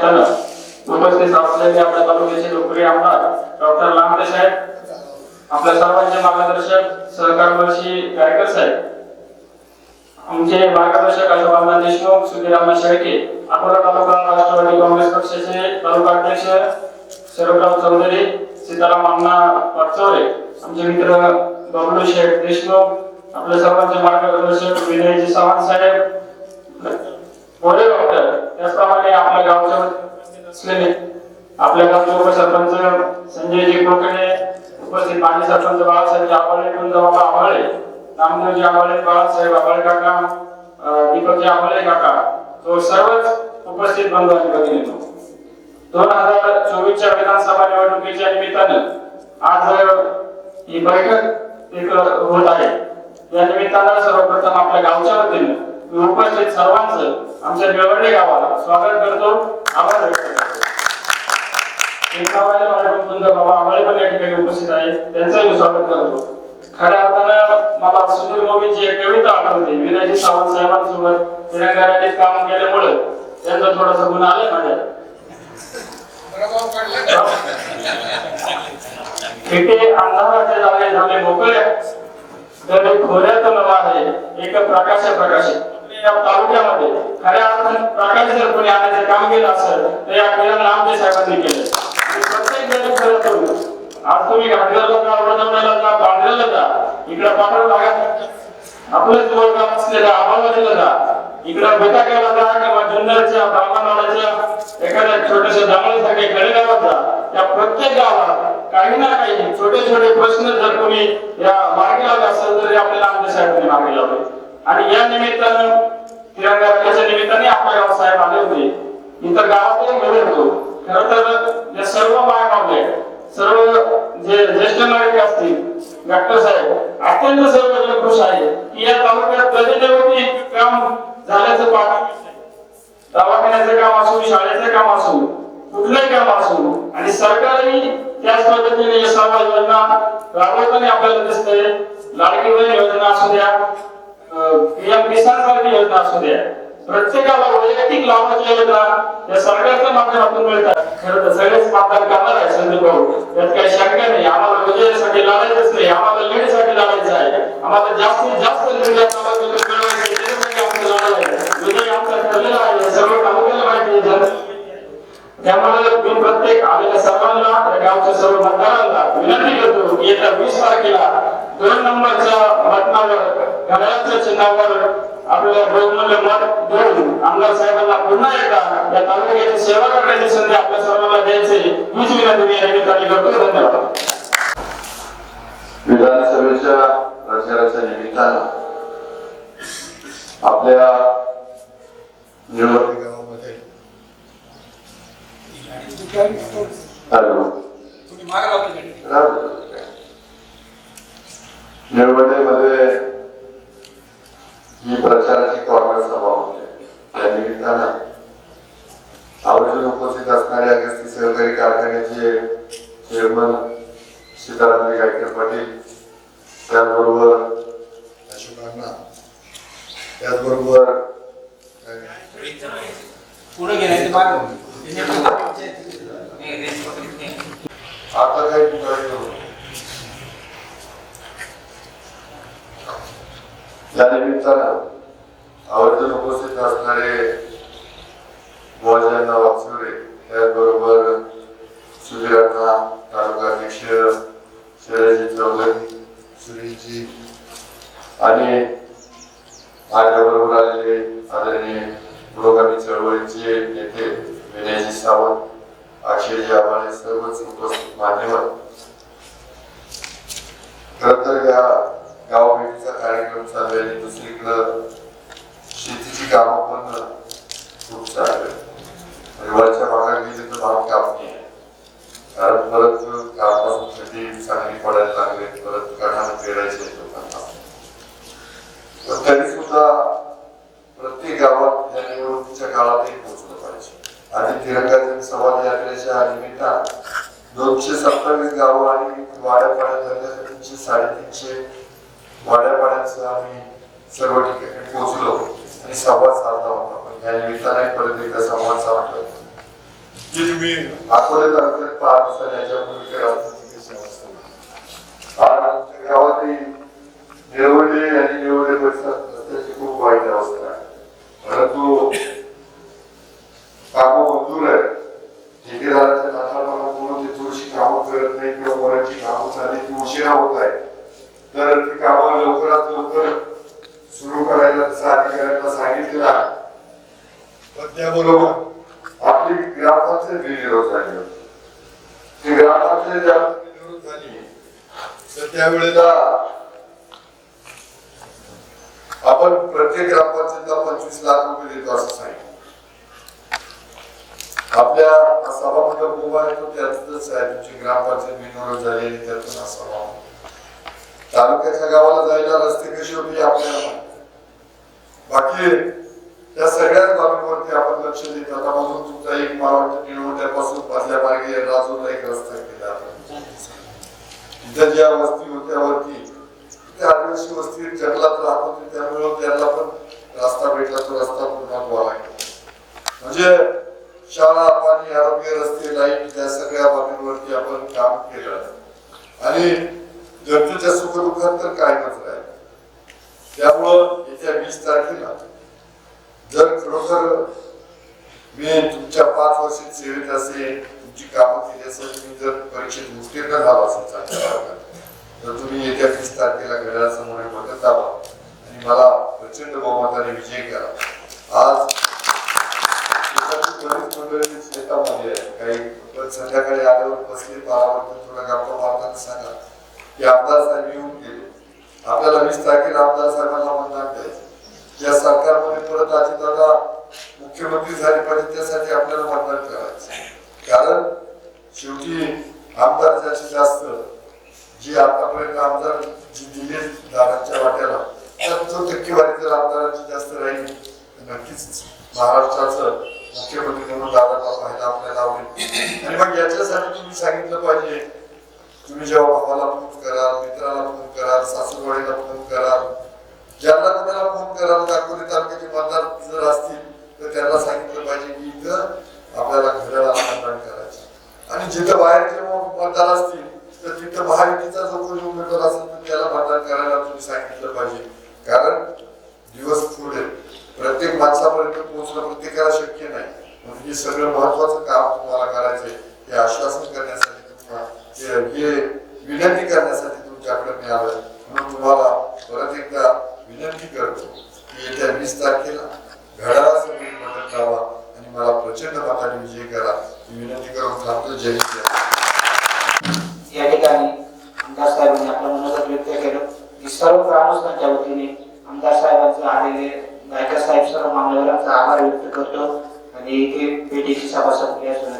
निमित्तानं उपस्थित असलेले आपल्या तालुक्याचे लोकप्रिय आमदार डॉक्टर लांबडे साहेब आपल्या सर्वांचे मार्गदर्शक सहकारवर्षी गायकर साहेब आमचे मार्गदर्शक अशोक देशमुख सुधीर शेळके अकोला तालुका राष्ट्रवादी काँग्रेस पक्षाचे तालुका अध्यक्ष शरदराव चौधरी सीताराम अण्णा वागचौरे आमचे मित्र बबलू शेठ देशमुख आपल्या सर्वांचे मार्गदर्शक विनयजी सावंत साहेब तो सर्वच उपस्थित बंधू आणि भगिनींनो दोन हजार चोवीसच्या विधानसभा निवडणुकीच्या निमित्तानं आज ही बैठक एक होत आहे. या निमित्तानं सर्वप्रथम आपल्या गावच्या वतीनं मी उपस्थित सर्वांचं आमच्या निवडणी गावाला स्वागत करतो. आभार व्यक्त करतो. एक गावाला माझ्याकडून सुंदर बाबा आम्हाला पण या ठिकाणी उपस्थित आहे त्यांचंही मी स्वागत करतो. खऱ्या अर्थानं मला सुनील मोदींची एक कविता आठवते. विनायजी सावंत साहेबांसोबत तिरंगाराने काम केल्यामुळे त्यांचा थोडासा गुण आलाय माझ्या इथे अंधाराचे झाले झाले मोकळे तर खोऱ्यात नवा आहे एक प्रकाश प्रकाश. या तालुक्यामध्ये खऱ्या अर्थाने प्रकाश जर कोणी आणायचं काम केलं असेल तर या किरण लांबे साहेबांनी केलं. प्रत्येक जण खरं करू. आज तुम्ही घाटघरला जा वडवण्याला जा पांढऱ्याला जा. इकडे पांढरा भागात आपलं जवळ असलेल्या असलेलं जा. इकडे बेताक्याला जा किंवा जुन्नरच्या ब्राह्मणवाड्याच्या एखाद्या छोट्याशा दामणीसाठी खेडेगावात जा. या प्रत्येक गावात काही ना काही छोटे छोटे प्रश्न जर कोणी या मार्गी लावले असेल तर आपल्याला आमच्या साहेबांनी मागे लावले. आणि या निमित्तानं तिरंगा रथाच्या निमित्ताने आपल्या गावात साहेब आले होते. इतर गावातही मिळत होतो खरं तर या सर्व माय मावले सर्व जे ज्येष्ठ नागरिक असतील डॉक्टर साहेब अत्यंत सर्वजण खुश आहे की या तालुक्यात प्रतिदेवती काम झाल्याचं पाठ दवाखान्याचं काम असो शाळेचं काम असो कुठलंही काम आणि सरकारही त्याच पद्धतीने या योजना राबवताना आपल्याला दिसतंय. लाडकी बहीण योजना असू द्या पीएम किसान सारखी योजना असू द्या. प्रत्येकाला वैयक्तिक लाभाच्या योजना या सरकारच्या माध्यमातून मिळतात. खरं तर सगळेच मतदान करणार आहे संदीप भाऊ. त्यात काही शंका नाही. आम्हाला विजयासाठी लढायचंच नाही. आम्हाला लीडसाठी लढायचं आहे. आम्हाला जास्तीत जास्त लीड मिळवायचं विजय आमचा ठरलेला आहे. सर्व तालुक्याला माहिती आहे. जन- त्यामुळे मी प्रत्येक आलेल्या सर्वांना गावच्या सर्व मतदारांना विनंती करतो येत्या वीस तारखेला दोन नंबरच्या बटनावर घड्याळाच्या चिन्हावर आपल्या बहुमूल्य मत देऊन आमदार साहेबांना पुन्हा एकदा या तालुक्याची सेवा करण्याची संधी आपल्या सर्वांना द्यायची हीच विनंती मी या ठिकाणी करतो. धन्यवाद. विधानसभेच्या प्रचाराच्या निमित्तानं आपल्या निवडणुका निवडणुकीमध्ये ही. प्रचाराची कॉर्नर सभा होते त्या निमित्तानं आवर्जून उपस्थित असणारे अगस्ती सहकारी कारखान्याचे चेअरमन सीतारामजी गायकर पाटील त्याचबरोबर अशोक अण्णा त्याचबरोबर पुढे आता काही या निमित्तानं आवर्जून उपस्थित असणारे मोहजन वाचवले त्याचबरोबर सुधीरांना तालुका अध्यक्ष शैलजी चौधरी सुनीलजी आणि माझ्याबरोबर आलेले आदरणीय पुरोगामी चळवळीचे नेते विनयजी सावंत अक्षयजी आम्हाला सर्वच उपस्थित मान्यवर खर तर या गाव कार्यक्रम चालू आहे. दुसरीकडं वाड्यापाड्यांचं आम्ही सर्व ठिकाणी पोहोचलो आणि संवाद साधला होता. पण या निमित्ताने परत एकदा संवाद साधला जे तुम्ही अकोले तालुक्यात पाच असाल याच्यापूर्वी आमच्या गावातही आणि परिसरात रस्त्याची खूप वाईट अवस्था आहे परंतु कामं मंजूर आहे ठेकेदाराच्या नाकाप्रमाणे ते थोडीशी कामं करत नाही किंवा कोणाची कामं झाली ती उशिरा होत आहे तर ती कामं लवकरात लवकर सुरू करायला तसं अधिकाऱ्यांना सांगितलेलं आहे पण त्याबरोबर आपली ग्रामपंचायत बिनविरोध झाली. होती ती ग्रामपंचायत ज्यावेळेस बिनविरोध झाली तर त्यावेळेला आपण प्रत्येक ग्रामपंचायतला पंचवीस लाख रुपये देतो असं सांगितलं. आपल्या सभामंडप उभा आहे तो त्यातच आहे तुमची ग्रामपंचायत बिनविरोध झाली त्यातून असावा तालुक्याच्या गावाला जायला रस्ते कसे होते आपल्याला. बाकी या सगळ्याच बाबींवरती आपण लक्ष देत आता अजून तुमचा एक मला वाटतं निळवंड्यापासून मधल्या मार्गे अजून एक रस्ता केला तिथं ज्या वस्ती होत्या वरती त्या आदिवासी वस्ती जंगलात राहत होते त्यामुळे त्यांना पण रस्ता भेटला तो रस्ता पूर्ण लागला म्हणजे शाळा पाणी आरोग्य रस्ते लाइट या सगळ्या बाबींवरती आपण काम केलं. आणि जनतेच्या सुखदुःखात तर कायमच राहील. त्यामुळं येत्या वीस तारखेला. जर खरोखर मी तुमच्या पाच वर्षात सेवेत असेल तुमची कामं केली असेल तुम्ही जर परीक्षेत उत्तीर्ण झाला असेल चांगल्या तर तुम्ही येत्या वीस तारखेला घड्याळासमोर एक जावा. आणि मला प्रचंड बहुमताने विजय करा. आज शेतामध्ये म्हणजे काही पण संध्याकाळी आल्यावर बसले बारावर थोडा गप्पा मारताना सांगा. की आमदार साहेब येऊन गेले. आपल्याला वीस तारखेला आमदार साहेबांना मतदान द्यायचं. या सरकारमध्ये परत अजितदादा मुख्यमंत्री झाले पाहिजे त्यासाठी आपल्याला मतदान करायचं कारण शेवटी आमदार ज्याचे जास्त जी आतापर्यंत आमदार जी दिले दादांच्या वाट्याला तर टक्केवारी जर आमदारांची जास्त राहील नक्कीच महाराष्ट्राचं मुख्यमंत्री म्हणून दादाला पाहायला आपल्याला आवडेल. आणि मग याच्यासाठी तुम्ही सांगितलं पाहिजे तुम्ही जेव्हा भावाला फोन कराल मित्राला फोन कराल सासूबाईला फोन कराल ज्यांना कोणाला फोन कराल दाखवली तालुक्याचे मतदार जर असतील तर त्यांना सांगितलं पाहिजे की इथं आपल्याला घराला मतदान करायचं आणि जिथं बाहेरचे मतदार असतील तर तिथं महायुतीचा जो कोणी उमेदवार असेल तर त्याला मतदान करायला तुम्ही सांगितलं पाहिजे. कारण दिवस पुढे प्रत्येक माणसापर्यंत पोहोचणं प्रत्येकाला शक्य नाही. म्हणून हे सगळं महत्वाचं काम तुम्हाला करायचंय हे आश्वासन करण्यासाठी तुम्हाला हे हे विनंती करण्यासाठी तुमच्याकडे मी आलोय म्हणून तुम्हाला परत एकदा विनंती करतो की येत्या वीस तारखेला घड्याळासमोर मदत लावा आणि मला प्रचंड मताने विजयी करा ही विनंती जय या ठिकाणी आमदार साहेबांनी आपलं मनोगत व्यक्त केलं. की सर्व ग्रामस्थांच्या वतीने आमदार साहेबांचे आलेले गायकर साहेब सर्व मान्यवरांचा आभार व्यक्त करतो. आणि इथे भेटीची सभा संपली असून